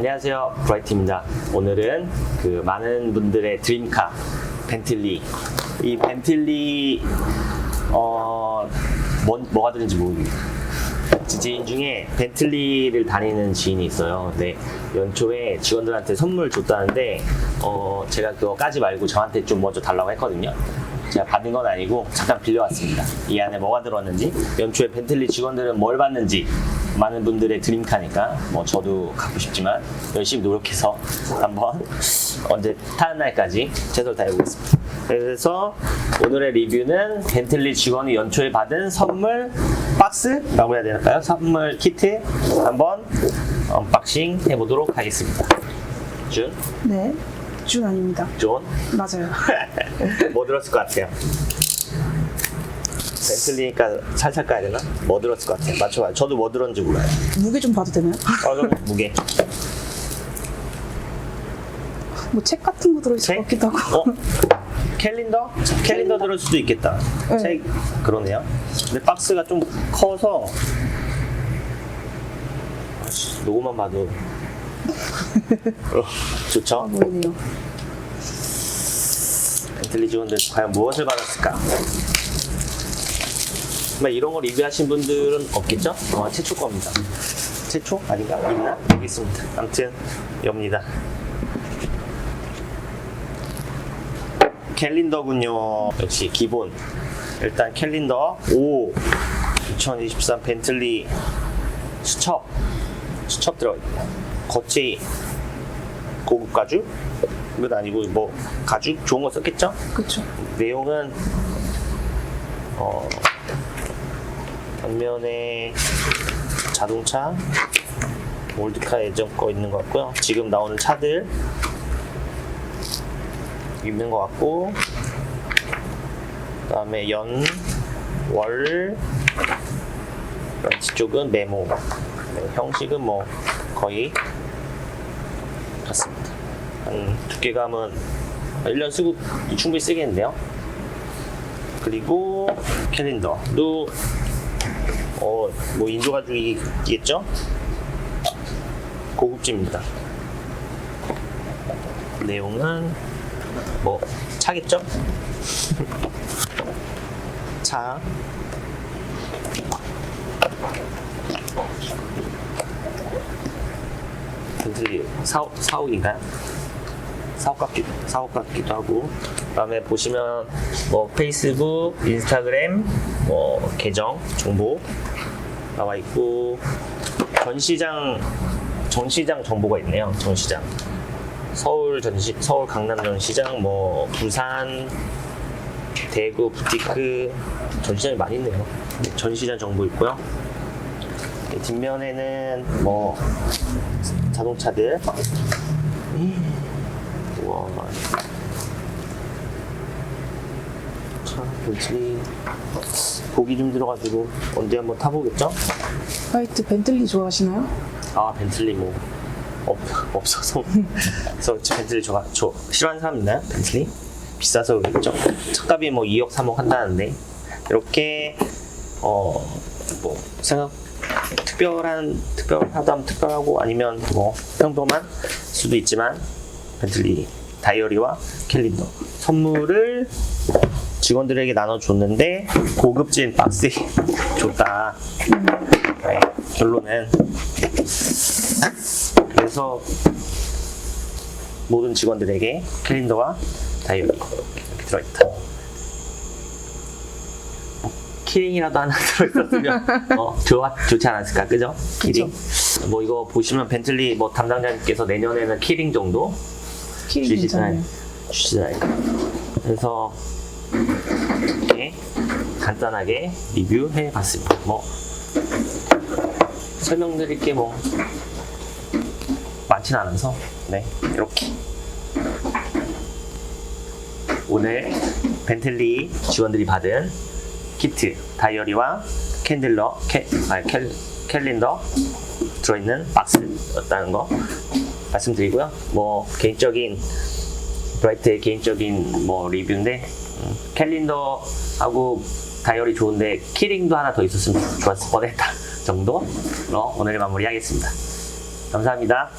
안녕하세요. 브라이트입니다. 오늘은 그 많은 분들의 드림카 벤틀리. 이 벤틀리 어 뭔, 뭐가 들는지 모르겠어요. 지인 중에 벤틀리를 다니는 지인이 있어요. 근데 연초에 직원들한테 선물 줬다는데 어 제가 그거 까지 말고 저한테 좀 먼저 달라고 했거든요. 제가 받은 건 아니고 잠깐 빌려왔습니다. 이 안에 뭐가 들어왔는지 연초에 벤틀리 직원들은 뭘 받는지 많은 분들의 드림카니까 뭐 저도 갖고 싶지만 열심히 노력해서 한번 언제 타는 날까지 최선을 다해보겠습니다. 그래서 오늘의 리뷰는 벤틀리 직원이 연초에 받은 선물 박스라고 해야 될까요? 선물 키트 한번 언박싱 해보도록 하겠습니다. 준, 네, 준 아닙니다. 존, 맞아요. 뭐 들었을 것 같아요? 벤틀리니까 살살 까야 되나? 뭐 들었을 것 같아요? 맞춰봐요. 저도 뭐 들었는지 몰라요. 무게 좀 봐도 되나요? 어, 그럼 무게. 뭐 책 같은 거 들어있을 책? 것 같기도 하고. 어? 캘린더? 캘린더 들을 수도 있겠다. 네. 책 그러네요. 근데 박스가 좀 커서 아씨, 로고만 봐도 어, 좋죠? 보이네요. 벤틀리 직원들 과연 무엇을 받았을까? 정말 이런 거 리뷰하신 분들은 없겠죠? 어, 최초 겁니다. 최초? 아닌가? 있나? 여기 있습니다. 아무튼 엽니다. 캘린더군요. 역시 기본. 일단 캘린더 5 2023 벤틀리 수첩 수첩 들어있고 겉이 고급 가죽? 이건 아니고 뭐 가죽 좋은 거 썼겠죠? 그쵸. 내용은 어, 벽면에 자동차 올드카 예전 거 있는 것 같고요. 지금 나오는 차들 있는 것 같고 그다음에 연, 월 뒤쪽은 메모 네, 형식은 뭐 거의 같습니다. 한 두께감은 1년 쓰고 충분히 쓰겠는데요. 그리고 캘린더도 어, 뭐 인조 가죽이겠죠? 고급집입니다. 내용은 뭐 차겠죠? 차 벤틀리 사옥, 사옥인가요? 사옥 같기도, 사옥 같기도 하고 그 다음에 보시면 뭐 페이스북, 인스타그램 뭐 계정 정보 나와 있고 전시장 전시장 정보가 있네요. 전시장 서울 전시 서울 강남 전시장 뭐 부산 대구 부티크 전시장이 많이 있네요. 네, 전시장 정보 있고요. 네, 뒷면에는 뭐 자동차들 우와. 차, 벤틀리. 보기 좀 들어가지고 언제 한번 타보겠죠? 화이트 벤틀리 좋아하시나요? 아, 벤틀리 뭐. 없, 없어서. 그래서 벤틀리 좋아, 저, 싫어하는 사람 있나요? 벤틀리? 비싸서 그렇죠? 차값이 뭐 2억, 3억 한다는데. 이렇게, 어, 뭐, 생각, 특별한, 특별하다면 특별하고 아니면 뭐, 평범한 수도 있지만, 벤틀리 다이어리와 캘린더 선물을 직원들에게 나눠줬는데 고급진 박스에 줬다. 네, 결론은 그래서 모든 직원들에게 캘린더와 다이어리 이렇게 들어있다. 뭐, 키링이라도 하나 들어있었으면 어, 좋아, 좋지 않았을까, 그죠? 키링. 뭐 이거 보시면 벤틀리 뭐 담당자님께서 내년에는 키링 정도 키링 괜찮아요. 주시잖아요. 그래서 이렇게 간단하게 리뷰해 봤습니다. 뭐 설명드릴 게 뭐 많진 않아서 네 이렇게 오늘 벤틀리 직원들이 받은 키트 다이어리와 캔들러 캐, 아니, 캘, 캘린더 들어있는 박스였다는 거 말씀드리고요. 뭐 개인적인 브라이트의 개인적인 뭐 리뷰인데 음, 캘린더하고 다이어리 좋은데 키링도 하나 더 있었으면 좋았을 뻔했다 정도로 오늘 마무리하겠습니다. 감사합니다.